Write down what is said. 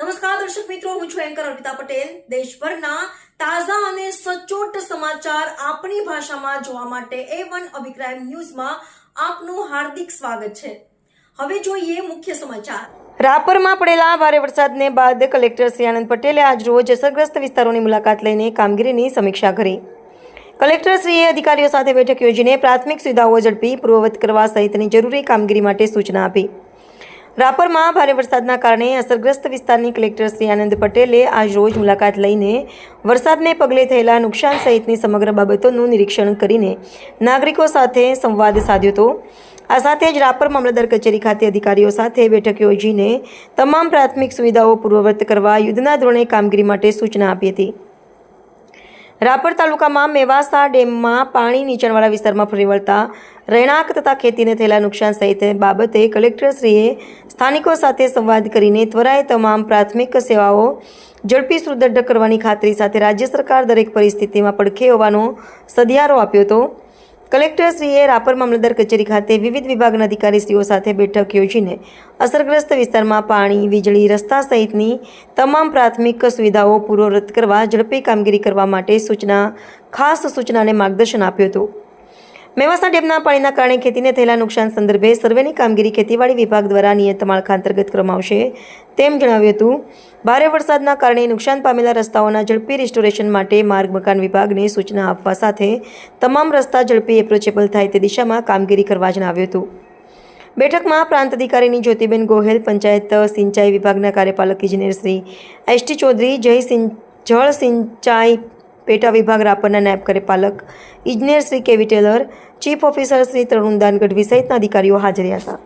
નમસ્કાર, દર્શક મિત્રો, હું છું એન્કર અર્પિતા પટેલ. દેશભરના તાજા અને સચોટ સમાચાર આપણી ભાષામાં જોવા માટે એ વન અભિક્રાઇમ ન્યૂઝમાં આપનું હાર્દિક સ્વાગત છે. હવે જોઈએ મુખ્ય સમાચાર. રાપરમાં પડેલા ભારે વરસાદને બાદ કલેક્ટર શ્રી આનંદ પટેલે આજ રોજ અસરગ્રસ્ત વિસ્તારોની મુલાકાત લઈને કામગીરીની સમીક્ષા કરી. કલેક્ટરશ્રીએ અધિકારીઓ સાથે બેઠક યોજીને પ્રાથમિક સુવિધાઓ ઝડપી, પૂર્વવત કરવા સહિતની જરૂરી કામગીરી માટે સૂચના આપી. રાપરમાં ભારે વરસાદના કારણે અસરગ્રસ્ત વિસ્તારની કલેક્ટર શ્રી આનંદ પટેલે આજ રોજ મુલાકાત લઈને વરસાદને પગલે થયેલા નુકસાન સહિતની સમગ્ર બાબતોનું નિરીક્ષણ કરીને નાગરિકો સાથે સંવાદ સાધ્યો હતો. આ સાથે જ રાપર મામલતદાર કચેરી ખાતે અધિકારીઓ સાથે બેઠક યોજીને તમામ પ્રાથમિક સુવિધાઓ પૂર્વવર્ત કરવા યુદ્ધના ધોરણે કામગીરી માટે સૂચના આપી હતી. રાપર તાલુકામાં મેવાસા ડેમમાં પાણી નીચાણવાળા વિસ્તારમાં ફરી વળતા રહેણાંક તથા ખેતીને થયેલા નુકસાન સહિત બાબતે કલેક્ટરશ્રીએ સ્થાનિકો સાથે સંવાદ કરીને ત્વરાએ તમામ પ્રાથમિક સેવાઓ ઝડપી સુદૃઢ કરવાની ખાતરી સાથે રાજ્ય સરકાર દરેક પરિસ્થિતિમાં પડખે હોવાનો સધિયારો આપ્યો હતો. કલેક્ટરશ્રીએ રાપર મામલતદાર કચેરી ખાતે વિવિધ વિભાગના અધિકારીશ્રીઓ સાથે બેઠક યોજીને અસરગ્રસ્ત વિસ્તારમાં પાણી, વીજળી, રસ્તા સહિતની તમામ પ્રાથમિક સુવિધાઓ પૂર્વવત કરવા ઝડપી કામગીરી કરવા માટે સૂચના, ખાસ સૂચનાને માર્ગદર્શન આપ્યું હતું. મેવાસા ડેમના પાણીના કારણે ખેતીને થયેલા નુકસાન સંદર્ભે સર્વેની કામગીરી ખેતીવાડી વિભાગ દ્વારા નિયત માળખા અંતર્ગત કરવામાં તેમ જણાવ્યું હતું. ભારે વરસાદના કારણે નુકસાન પામેલા રસ્તાઓના ઝડપી રિસ્ટોરેશન માટે માર્ગ મકાન વિભાગને સૂચના આપવા સાથે તમામ રસ્તા ઝડપી એપ્રોચેબલ થાય તે દિશામાં કામગીરી કરવા જણાવ્યું હતું. બેઠકમાં પ્રાંત અધિકારીની જ્યોતિબેન ગોહેલ, પંચાયત સિંચાઈ વિભાગના કાર્યપાલક ઇજનેર શ્રી એસ ટી ચૌધરી, જય જળ સિંચાઈ પેટા વિભાગ રાપરના નાયબ કાર્યપાલક ઇજનેર Shri K V Taylor, chief officer Shri Tarundan Gadhvi સહિતના અધિકારીઓ હાજર હતા.